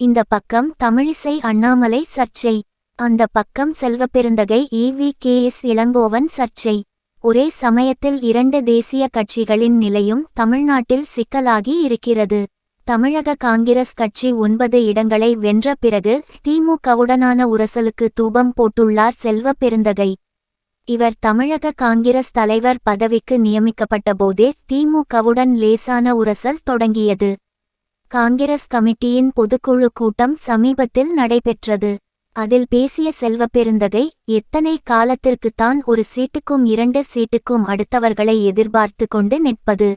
இந்த பக்கம் தமிழிசை அண்ணாமலை சர்ச்சை. அந்த பக்கம் Selvaperunthagai EV K. S. Elangovan சர்ச்சை. ஒரே சமயத்தில் இரண்டு தேசிய கட்சிகளின் நிலையும் தமிழ்நாட்டில் சிக்கலாகி இருக்கிறது. தமிழக காங்கிரஸ் கட்சி ஒன்பது இடங்களை வென்ற பிறகு திமுகவுடனான உரசலுக்கு தூபம் போட்டுள்ளார் செல்வப்பெருந்தகை. இவர் தமிழக காங்கிரஸ் தலைவர் பதவிக்கு நியமிக்கப்பட்டபோதே திமுகவுடன் லேசான உரசல் தொடங்கியது. காங்கிரஸ் கமிட்டியின் பொதுக்குழு கூட்டம் சமீபத்தில் நடைபெற்றது. அதில் பேசிய செல்வப்பெருந்தகை எத்தனை காலத்திற்குத்தான் ஒரு சீட்டுக்கும் இரண்டு சீட்டுக்கும் அடுத்தவர்களை எதிர்பார்த்து கொண்டு நிற்பது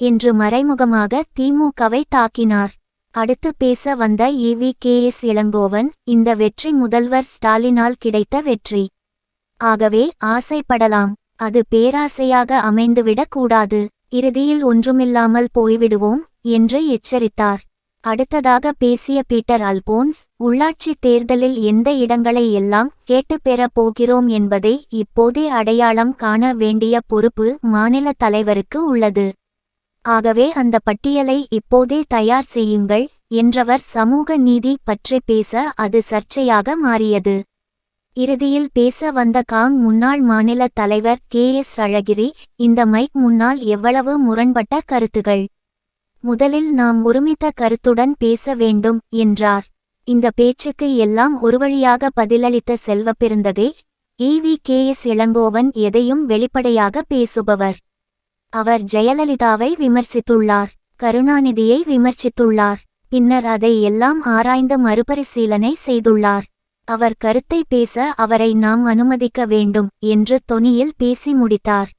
என்று மறைமுகமாக திமுகவை தாக்கினார். அடுத்து பேச வந்த ஈவி கே. எஸ். இளங்கோவன் இந்த வெற்றி முதல்வர் ஸ்டாலினால் கிடைத்த வெற்றி. ஆகவே ஆசைப்படலாம். அது பேராசையாக அமைந்துவிடக் கூடாது. இறுதியில் ஒன்றுமில்லாமல் போய்விடுவோம். என்று எச்சரித்தார். அடுத்ததாக பேசிய பீட்டர் அல்போன்ஸ் உள்ளாட்சி தேர்தலில் எந்த இடங்களை எல்லாம் கேட்டுப் பெறப் போகிறோம் என்பதை இப்போதே அடையாளம் காண வேண்டிய பொறுப்பு மாநில தலைவருக்கு உள்ளது. ஆகவே அந்த பட்டியலை இப்போதே தயார் செய்யுங்கள் என்றவர் சமூக நீதி பற்றி பேச அது சர்ச்சையாக மாறியது. இறுதியில் பேச வந்த காங் முன்னாள் மாநில தலைவர் கே எஸ் அழகிரி இந்த மைக் முன்னால் எவ்வளவு முரண்பட்ட கருத்துகள்? முதலில் நாம் ஒருமித்த கருத்துடன் பேச வேண்டும் என்றார். இந்த பேச்சுக்கு எல்லாம் ஒருவழியாக பதிலளித்த Selvaperunthagai EV K S Elangovan எதையும் வெளிப்படையாக பேசுபவர். அவர் ஜெயலலிதாவை விமர்சித்துள்ளார் கருணாநிதியை விமர்சித்துள்ளார் பின்னர் அதை எல்லாம் ஆராய்ந்து மறுபரிசீலனை செய்துள்ளார். அவர் கருத்தை பேச அவரை நாம் அனுமதிக்க வேண்டும் என்று தொனியில் பேசி முடித்தார்.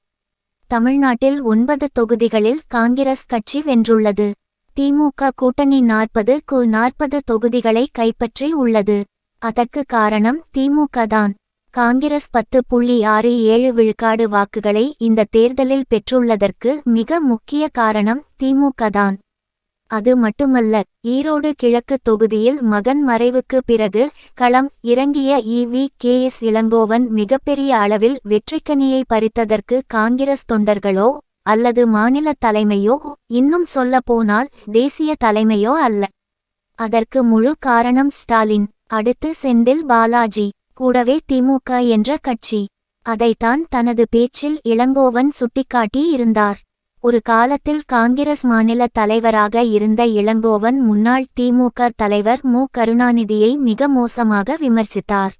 தமிழ்நாட்டில் ஒன்பது தொகுதிகளில் காங்கிரஸ் கட்சி வென்றுள்ளது. திமுக கூட்டணி நாற்பது கு நாற்பது தொகுதிகளை கைப்பற்றி உள்ளது. அதற்கு காரணம் திமுக தான். காங்கிரஸ் பத்து புள்ளி ஆறு ஏழு விழுக்காடு வாக்குகளை இந்த தேர்தலில் பெற்றுள்ளதற்கு மிக முக்கிய காரணம் திமுக தான். அது மட்டுமல்ல ஈரோடு கிழக்கு தொகுதியில் மகன் மறைவுக்கு பிறகு களம் இறங்கிய ஈவி கே. எஸ். இளங்கோவன் மிகப்பெரிய அளவில் வெற்றிக்கனியை பறித்ததற்கு காங்கிரஸ் தொண்டர்களோ அல்லது மாநில தலைமையோ இன்னும் சொல்லப்போனால் தேசிய தலைமையோ அல்ல. அதற்கு முழு காரணம் ஸ்டாலின். அடுத்து செந்தில் பாலாஜி. கூடவே திமுக என்ற கட்சி. அதைத்தான் தனது பேச்சில் இளங்கோவன் சுட்டிக்காட்டி இருந்தார் ஒரு காலத்தில் காங்கிரஸ் மாநில தலைவராக இருந்த இளங்கோவன் முன்னாள் திமுக தலைவர் மு. கருணாநிதியை மிக மோசமாக விமர்சித்தார்.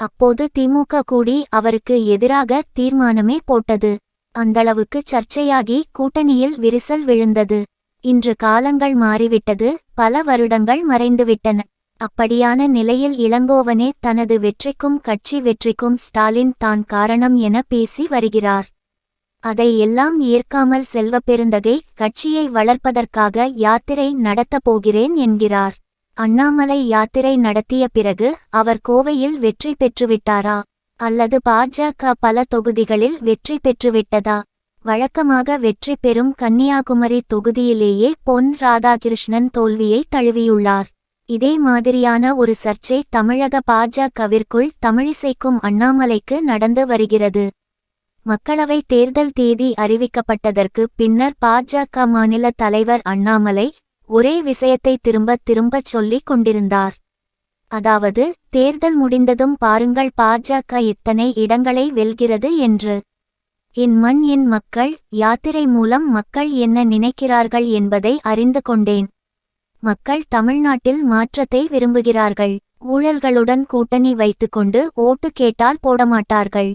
அப்போது திமுக கூடி அவருக்கு எதிராக தீர்மானமே போட்டது. அந்தளவுக்கு சர்ச்சையாகி கூட்டணியில் விரிசல் விழுந்தது. இன்று காலங்கள் மாறிவிட்டது பல வருடங்கள் மறைந்துவிட்டன. அப்படியான நிலையில் இளங்கோவனே தனது வெற்றிக்கும் கட்சி வெற்றிக்கும் ஸ்டாலின் தான் காரணம் என பேசி வருகிறார். அதை எல்லாம் ஏற்காமல் செல்வப்பெருந்தகை கட்சியை வளர்ப்பதற்காக யாத்திரை நடத்தப் போகிறேன் என்கிறார். அண்ணாமலை யாத்திரை நடத்திய பிறகு அவர் கோவையில் வெற்றி பெற்றுவிட்டாரா? அல்லது பாஜக பல தொகுதிகளில் வெற்றி பெற்றுவிட்டதா? வழக்கமாக வெற்றி பெறும் கன்னியாகுமரி தொகுதியிலேயே பொன் ராதாகிருஷ்ணன் தோல்வியை தழுவியுள்ளார். இதே மாதிரியான ஒரு சர்ச்சை தமிழக பாஜகவிற்குள் தமிழிசைக்கும் அண்ணாமலைக்கு நடந்து வருகிறது. மக்களவை தேர்தல் தேதி அறிவிக்கப்பட்டதற்கு பின்னர் பாஜக மாநில தலைவர் அண்ணாமலை ஒரே விஷயத்தை திரும்ப திரும்பச் சொல்லிக் கொண்டிருந்தார். அதாவது தேர்தல் முடிந்ததும் பாருங்கள் பாஜக இத்தனை இடங்களை வெல்கிறது என்று. என் மண் என் மக்கள் யாத்திரை மூலம் மக்கள் என்ன நினைக்கிறார்கள் என்பதை அறிந்து கொண்டேன். மக்கள் தமிழ்நாட்டில் மாற்றத்தை விரும்புகிறார்கள். ஊழல்களுடன் கூட்டணி வைத்துக்கொண்டு ஓட்டு கேட்டால் போடமாட்டார்கள்.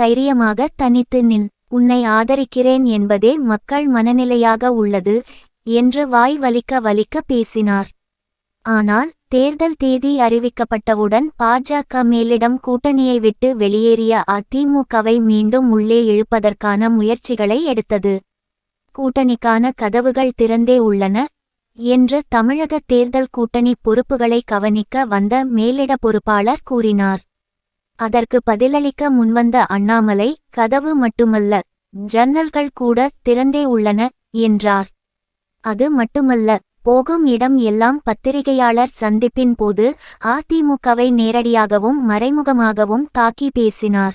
தைரியமாக தனித்து நில். உன்னை ஆதரிக்கிறேன் என்பதே மக்கள் மனநிலையாக உள்ளது என்று வாய் வலிக்க வலிக்க பேசினார். ஆனால் தேர்தல் தேதி அறிவிக்கப்பட்டவுடன் பாஜக மேலிடம் கூட்டணியை விட்டு வெளியேறிய அதிமுகவை மீண்டும் உள்ளே இழுப்பதற்கான முயற்சிகளை எடுத்தது. கூட்டணிக்கான கதவுகள் திறந்தே உள்ளன என்று தமிழக தேர்தல் கூட்டணி பொறுப்புகளை கவனிக்க வந்த மேலிட பொறுப்பாளர் கூறினார். அதற்கு பதிலளிக்க முன்வந்த அண்ணாமலை கதவு மட்டுமல்ல ஜன்னல்கள் கூட திறந்தே உள்ளன என்றார். அது மட்டுமல்ல போகும் இடம் எல்லாம் பத்திரிகையாளர் சந்திப்பின் போது அதிமுகவை நேரடியாகவும் மறைமுகமாகவும் தாக்கி பேசினார்.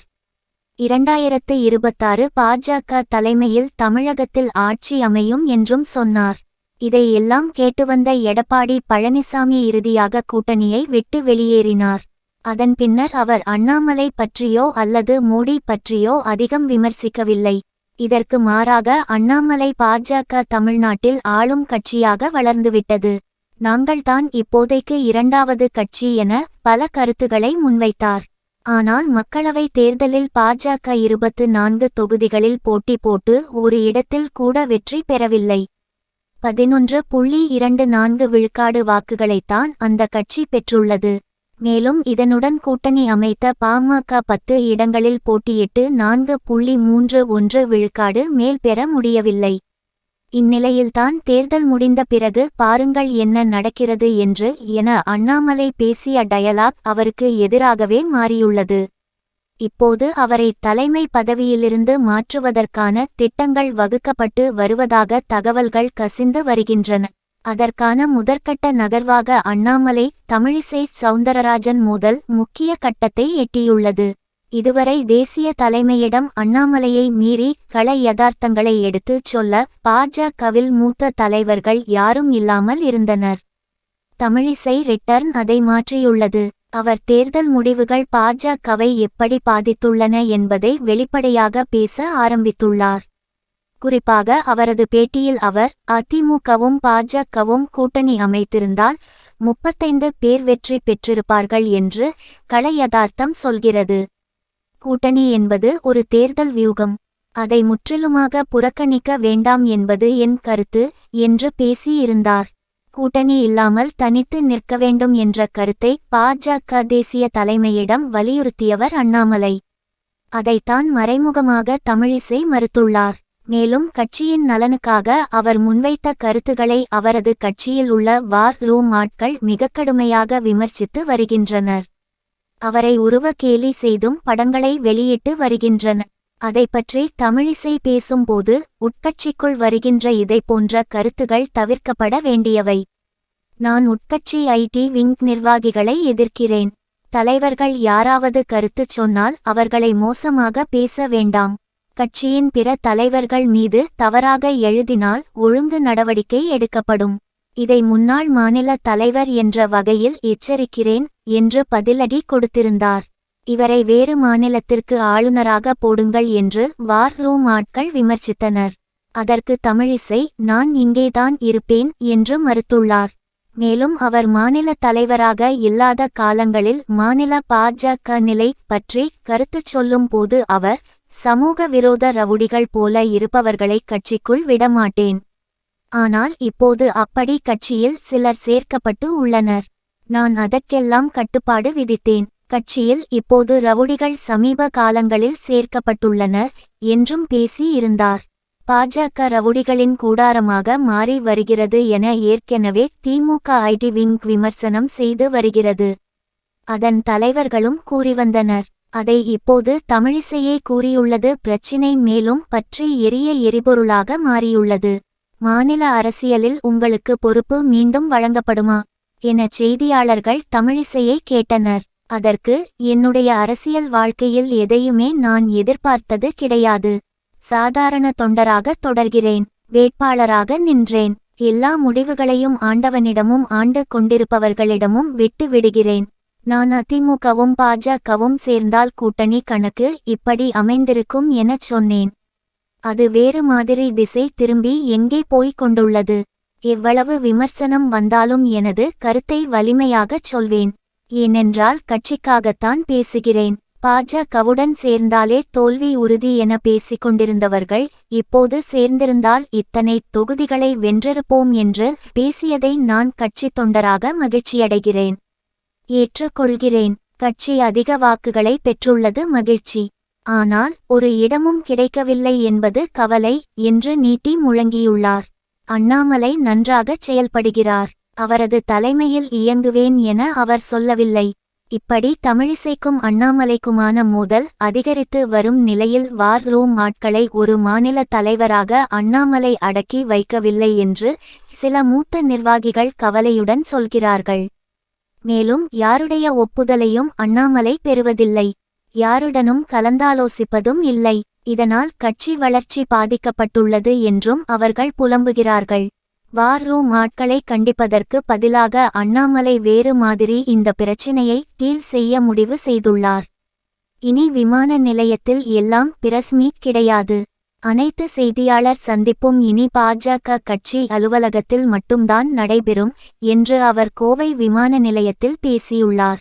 இரண்டாயிரத்து இருபத்தாறு பாஜக தலைமையில் தமிழகத்தில் ஆட்சி அமையும் என்றும் சொன்னார். இதையெல்லாம் கேட்டு வந்த எடப்பாடி பழனிசாமி இறுதியாக கூட்டணியை விட்டு வெளியேறினார். அதன் பின்னர் அவர் அண்ணாமலை பற்றியோ அல்லது மோடி பற்றியோ அதிகம் விமர்சிக்கவில்லை. இதற்கு மாறாக அண்ணாமலை பாஜக தமிழ்நாட்டில் ஆளும் கட்சியாக வளர்ந்துவிட்டது. நாங்கள்தான் இப்போதைக்கு இரண்டாவது கட்சி என பல கருத்துகளை முன்வைத்தார். ஆனால் மக்களவைத் தேர்தலில் பாஜக இருபத்து நான்கு தொகுதிகளில் போட்டி போட்டு ஒரு இடத்தில் கூட வெற்றி பெறவில்லை. பதினொன்று புள்ளி இரண்டு நான்கு விழுக்காடு வாக்குகளைத்தான் அந்த கட்சி பெற்றுள்ளது. மேலும் இதனுடன் கூட்டணி அமைத்த பாமக பத்து இடங்களில் போட்டியிட்டு நான்கு புள்ளி மூன்று ஒன்று விழுக்காடு மேல் பெற முடியவில்லை. இந்நிலையில்தான் தேர்தல் முடிந்த பிறகு பாருங்கள் என்ன நடக்கிறது என்று என அண்ணாமலை பேசிய டயலாக் அவருக்கு எதிராகவே மாறியுள்ளது. இப்போது அவரை தலைமை பதவியிலிருந்து மாற்றுவதற்கான திட்டங்கள் வகுக்கப்பட்டு வருவதாக தகவல்கள் கசிந்து வருகின்றன. அதற்கான முதற்கட்ட நகர்வாக அண்ணாமலை தமிழிசை சவுந்தரராஜன் முதல் முக்கிய கட்டத்தை எட்டியுள்ளது. இதுவரை தேசிய தலைமையிடம் அண்ணாமலையை மீறி கள யதார்த்தங்களை எடுத்துச் சொல்ல பாஜகவில் மூத்த தலைவர்கள் யாரும் இல்லாமல் இருந்தனர். தமிழிசை ரிட்டர்ன் அதை மாற்றியுள்ளது. அவர் தேர்தல் முடிவுகள் பாஜகவை எப்படி பாதித்துள்ளன என்பதை வெளிப்படையாக பேச ஆரம்பித்துள்ளார். குறிப்பாக அவரது பேட்டியில் அவர் அதிமுகவும் பாஜகவும் கூட்டணி அமைத்திருந்தால் முப்பத்தைந்து பேர் வெற்றி பெற்றிருப்பார்கள் என்று கலை யதார்த்தம் சொல்கிறது. கூட்டணி என்பது ஒரு தேர்தல் வியூகம். அதை முற்றிலுமாக புறக்கணிக்க வேண்டாம் என்பது என் கருத்து என்று பேசியிருந்தார். கூட்டணி இல்லாமல் தனித்து நிற்க வேண்டும் என்ற கருத்தை பாஜக தேசிய தலைமையிடம் வலியுறுத்தியவர் அண்ணாமலை. அதைத்தான் மறைமுகமாக தமிழிசை மறுத்துள்ளார். மேலும் கட்சியின் நலனுக்காக அவர் முன்வைத்த கருத்துக்களை அவரது கட்சியில் உள்ள வார் ரூம் ஆட்கள் மிக கடுமையாக விமர்சித்து வருகின்றனர். அவரை உருவ கேலி செய்தும் படங்களை வெளியிட்டு வருகின்றன. அதை பற்றி தமிழிசை பேசும்போது உட்கட்சிக்குள் வருகின்ற இதை போன்ற கருத்துகள் தவிர்க்கப்பட வேண்டியவை. நான் உட்கட்சி ஐடி விங் நிர்வாகிகளை எதிர்க்கிறேன். தலைவர்கள் யாராவது கருத்து சொன்னால் அவர்களை மோசமாக பேச வேண்டாம். கட்சியின் பிற தலைவர்கள் மீது தவறாக எழுதினால் ஒழுங்கு நடவடிக்கை எடுக்கப்படும். இதை முன்னாள் மாநில தலைவர் என்ற வகையில் எச்சரிக்கிறேன் என்று பதிலடி கொடுத்திருந்தார். இவரை வேறு மாநிலத்திற்கு ஆளுநராக போடுங்கள் என்று வார் ரூம் ஆட்கள் விமர்சித்தனர். அதற்கு தமிழிசை நான் இங்கேதான் இருப்பேன் என்று மறுத்துள்ளார். மேலும் அவர் மாநில தலைவராக இல்லாத காலங்களில் மாநில பாஜக நிலை பற்றி கருத்து சொல்லும் போது அவர் சமூக விரோத ரவுடிகள் போல இருப்பவர்களை கட்சிக்குள் விடமாட்டேன். ஆனால் இப்போது அப்படி கட்சியில் சிலர் சேர்க்கப்பட்டு உள்ளனர். நான் அதற்கெல்லாம் கட்டுப்பாடு விதித்தேன். கட்சியில் இப்போது ரவுடிகள் சமீப காலங்களில் சேர்க்கப்பட்டுள்ளனர் என்றும் பேசி இருந்தார். பாஜக ரவுடிகளின் கூடாரமாக மாறி வருகிறது என ஏற்கனவே திமுக ஐடி விங் விமர்சனம் செய்து வருகிறது. அதன் தலைவர்களும் கூறிவந்தனர். அதை இப்போது தமிழிசையே கூறியுள்ளது பிரச்சினை மேலும் பற்றி எரிய எரிபொருளாக மாறியுள்ளது. மாநில அரசியலில் உங்களுக்கு பொறுப்பு மீண்டும் வழங்கப்படுமா? என செய்தியாளர்கள் தமிழிசையை கேட்டனர். அதற்கு என்னுடைய அரசியல் வாழ்க்கையில் எதையுமே நான் எதிர்பார்த்தது கிடையாது. சாதாரண தொண்டராக தொடர்கிறேன் வேட்பாளராக நின்றேன். எல்லா முடிவுகளையும் ஆண்டவனிடமும் ஆண்டு கொண்டிருப்பவர்களிடமும் விட்டு விடுகிறேன். நான் அதிமுகவும் பாஜகவும் சேர்ந்தால் கூட்டணி கணக்கு இப்படி அமைந்திருக்கும் எனச் சொன்னேன். அது வேறு மாதிரி திசை திரும்பி எங்கே போய்க் கொண்டுள்ளது? எவ்வளவு விமர்சனம் வந்தாலும் எனது கருத்தை வலிமையாகச் சொல்வேன். ஏனென்றால் கட்சிக்காகத்தான் பேசுகிறேன். பாஜகவுடன் சேர்ந்தாலே தோல்வி உறுதி என பேசிக் கொண்டிருந்தவர்கள் இப்போது சேர்ந்திருந்தால் இத்தனை தொகுதிகளை வென்றிருப்போம் என்று பேசியதை நான் கட்சி தொண்டராக மகிழ்ச்சியடைகிறேன். ஏற்றுக்கொள்கிறேன். கட்சி அதிக வாக்குகளை பெற்றுள்ளது மகிழ்ச்சி. ஆனால் ஒரு இடமும் கிடைக்கவில்லை என்பது கவலை என்று நீட்டி முழங்கியுள்ளார். அண்ணாமலை நன்றாகச் செயல்படுகிறார். அவரது தலைமையில் இயங்குவேன் என அவர் சொல்லவில்லை. இப்படி தமிழிசைக்கும் அண்ணாமலைக்குமான மோதல் அதிகரித்து வரும் நிலையில் வார் ரூம் ஆட்களை ஒரு மாநில தலைவராக அண்ணாமலை அடக்கி வைக்கவில்லை என்று சில மூத்த நிர்வாகிகள் கவலையுடன் சொல்கிறார்கள். மேலும் யாருடைய ஒப்புதலையும் அண்ணாமலை பெறுவதில்லை. யாருடனும் கலந்தாலோசிப்பதும் இல்லை. இதனால் கட்சி வளர்ச்சி பாதிக்கப்பட்டுள்ளது என்றும் அவர்கள் புலம்புகிறார்கள். வார் ரூம் ஆட்களை கண்டிப்பதற்கு பதிலாக அண்ணாமலை வேறு மாதிரி இந்த பிரச்சினையை டீல் செய்ய முடிவு செய்துள்ளார். இனி விமான நிலையத்தில் எல்லாம் பிரஸ்மீட் கிடையாது. அனைத்து செய்தியாளர் சந்திப்பும் இனி பாஜக கட்சி அலுவலகத்தில் மட்டும்தான் நடைபெறும் என்று அவர் கோவை விமான நிலையத்தில் பேசியுள்ளார்.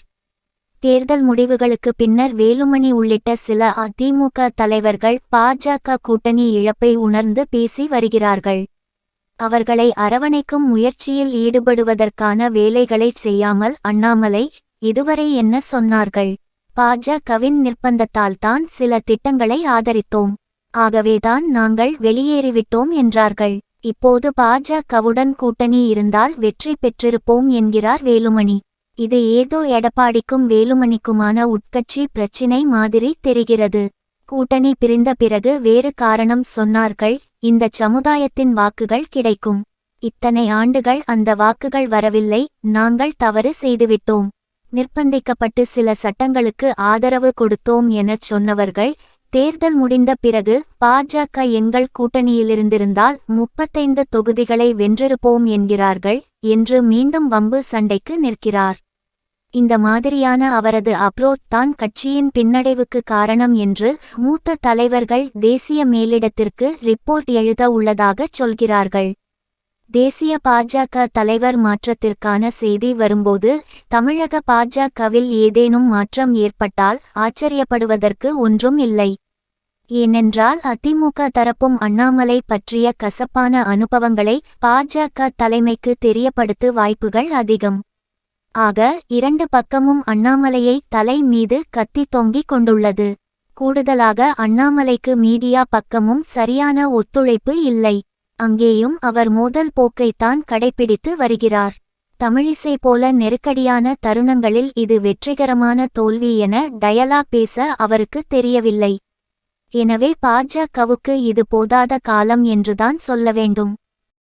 தேர்தல் முடிவுகளுக்கு பின்னர் வேலுமணி உள்ளிட்ட சில அதிமுக தலைவர்கள் பாஜக கூட்டணி இழப்பை உணர்ந்து பேசி வருகிறார்கள். அவர்களை அரவணைக்கும் முயற்சியில் ஈடுபடுவதற்கான வேலைகளை செய்யாமல் அண்ணாமலை இதுவரை என்ன சொன்னார்கள்? பாஜகவின் நிர்பந்தத்தால்தான் சில திட்டங்களை ஆதரித்தோம். ஆகவேதான் நாங்கள் வெளியேறிவிட்டோம் என்றார்கள். இப்போது பாஜகவுடன் கூட்டணி இருந்தால் வெற்றி பெற்றிருப்போம் என்கிறார் வேலுமணி. இது ஏதோ எடப்பாடிக்கும் வேலுமணிக்குமான உட்கட்சி பிரச்சினை மாதிரி தெரிகிறது. கூட்டணி பிரிந்த பிறகு வேறு காரணம் சொன்னார்கள். இந்த சமுதாயத்தின் வாக்குகள் கிடைக்கும். இத்தனை ஆண்டுகள் அந்த வாக்குகள் வரவில்லை. நாங்கள் தவறு செய்துவிட்டோம். நிர்பந்திக்கப்பட்டு சில சட்டங்களுக்கு ஆதரவு கொடுத்தோம் எனச் சொன்னவர்கள் தேர்தல் முடிந்த பிறகு பாஜக எங்கள் கூட்டணியிலிருந்திருந்தால் முப்பத்தைந்து தொகுதிகளை வென்றிருப்போம் என்கிறார்கள் என்று மீண்டும் வம்பு சண்டைக்கு நிற்கிறார். இந்த மாதிரியான அவரது அப்ரோச் தான் கட்சியின் பின்னடைவுக்கு காரணம் என்று மூத்த தலைவர்கள் தேசிய மேலிடத்திற்கு ரிப்போர்ட் எழுத உள்ளதாகச் சொல்கிறார்கள். தேசிய பாஜக தலைவர் மாற்றத்திற்கான செய்தி வரும்போது தமிழக பாஜகவில் ஏதேனும் மாற்றம் ஏற்பட்டால் ஆச்சரியப்படுவதற்கு ஒன்றும் இல்லை. ஏனென்றால் அதிமுக தரப்பும் அண்ணாமலை பற்றிய கசப்பான அனுபவங்களை பாஜக தலைமைக்கு தெரியப்படுத்து வாய்ப்புகள் அதிகம். ஆக இரண்டு பக்கமும் அண்ணாமலையை தலை மீது கத்தி தொங்கிக் கொண்டுள்ளது. கூடுதலாக அண்ணாமலைக்கு மீடியா பக்கமும் சரியான ஒத்துழைப்பு இல்லை. அங்கேயும் அவர் மோதல் போக்கைத்தான் கடைபிடித்து வருகிறார். தமிழிசை போல நெருக்கடியான தருணங்களில் இது வெற்றிகரமான தோல்வி என டயலா பேச அவருக்கு தெரியவில்லை. எனவே பாஜகவுக்கு இது போதாத காலம் என்றுதான் சொல்ல வேண்டும்.